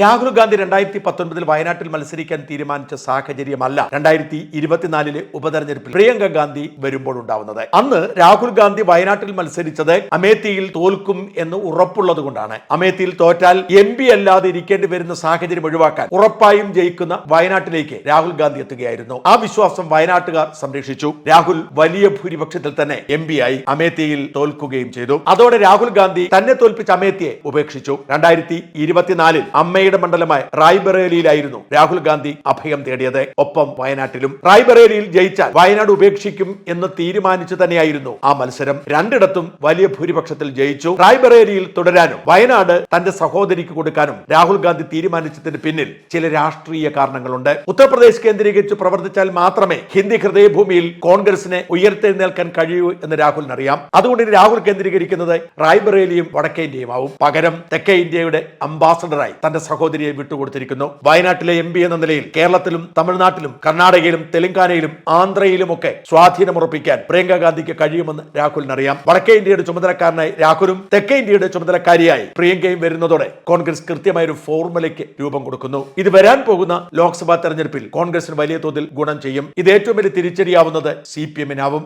രാഹുൽ ഗാന്ധി രണ്ടായിരത്തി പത്തൊൻപതിൽ വയനാട്ടിൽ മത്സരിക്കാൻ തീരുമാനിച്ച സാഹചര്യമല്ല രണ്ടായിരത്തി ഇരുപത്തിനാലിലെ ഉപതെരഞ്ഞെടുപ്പിൽ പ്രിയങ്ക ഗാന്ധി വരുമ്പോൾ ഉണ്ടാവുന്നത്. അന്ന് രാഹുൽ ഗാന്ധി വയനാട്ടിൽ മത്സരിച്ചത് അമേത്തിയിൽ തോൽക്കും എന്ന് ഉറപ്പുള്ളത് കൊണ്ടാണ് അമേത്തിയിൽ തോറ്റാൽ എം പി അല്ലാതെ ഇരിക്കേണ്ടി വരുന്ന സാഹചര്യം ഒഴിവാക്കാൻ ഉറപ്പായും ജയിക്കുന്ന വയനാട്ടിലേക്ക് രാഹുൽ ഗാന്ധി എത്തുകയായിരുന്നു. ആ വിശ്വാസം വയനാട്ടുകാർ സംരക്ഷിച്ചു. രാഹുൽ വലിയ ഭൂരിപക്ഷത്തിൽ തന്നെ എം പി ആയി അമേത്തിയിൽ തോൽക്കുകയും ചെയ്തു. അതോടെ രാഹുൽ ഗാന്ധി തന്നെ തോൽപ്പിച്ച അമേത്തിയെ ഉപേക്ഷിച്ചു. രണ്ടായിരത്തി ഇരുപത്തിനാലിൽ അമ്മയുടെ മണ്ഡലമായ റായ്ബറേലിയിലായിരുന്നു രാഹുൽ ഗാന്ധി അഭയം തേടിയത്. ഒപ്പം വയനാട്ടിലും റായ്ബറേലിയിൽ ജയിച്ചാൽ വയനാട് ഉപേക്ഷിക്കും എന്ന് തീരുമാനിച്ചു തന്നെയായിരുന്നു ആ മത്സരം. രണ്ടിടത്തും വലിയ ഭൂരിപക്ഷത്തിൽ ജയിച്ചു. റായ്ബറേലിയിൽ തുടരാനും വയനാട് തന്റെ സഹോദരിക്ക് കൊടുക്കാനും രാഹുൽ ഗാന്ധി തീരുമാനിച്ചതിന് പിന്നിൽ ചില രാഷ്ട്രീയ കാരണങ്ങളുണ്ട്. ഉത്തർപ്രദേശ് കേന്ദ്രീകരിച്ച് പ്രവർത്തിച്ചാൽ മാത്രമേ ഹിന്ദി ഹൃദയഭൂമിയിൽ കോൺഗ്രസിനെ ഉയർത്തെഴുന്നേൽക്കാൻ കഴിയൂ എന്ന് രാഹുലിനറിയാം. അതുകൊണ്ട് രാഹുൽ കേന്ദ്രീകരിക്കുന്നത് റായ്ബറേലിയും വടക്കേ ഇന്ത്യയുമാവും. പകരം തെക്കേ ഇന്ത്യയുടെ അംബാസഡറായി തന്റെ സഹോദരിയെ വിട്ടുകൊടുത്തിരിക്കുന്നു. വയനാട്ടിലെ എം എന്ന നിലയിൽ കേരളത്തിലും തമിഴ്നാട്ടിലും കർണാടകയിലും തെലങ്കാനയിലും ആന്ധ്രയിലുമൊക്കെ സ്വാധീനമുറപ്പിക്കാൻ പ്രിയങ്ക ഗാന്ധിക്ക് കഴിയുമെന്ന് രാഹുലിന് അറിയാം വടക്കേ ഇന്ത്യയുടെ ചുമതലക്കാരനായി രാഹുലും തെക്കേ ഇന്ത്യയുടെ ചുമതലക്കാരിയായി പ്രിയങ്കയും വരുന്നതോടെ കോൺഗ്രസ് കൃത്യമായ ഒരു ഫോർമുലയ്ക്ക് രൂപം കൊടുക്കുന്നു. ഇത് വരാൻ പോകുന്ന ലോക്സഭാ തെരഞ്ഞെടുപ്പിൽ കോൺഗ്രസിന് വലിയ തോതിൽ ഗുണം ചെയ്യും. ഇത് ഏറ്റവും വലിയ തിരിച്ചടിയാവുന്നത് സി പി എമ്മിനാവും.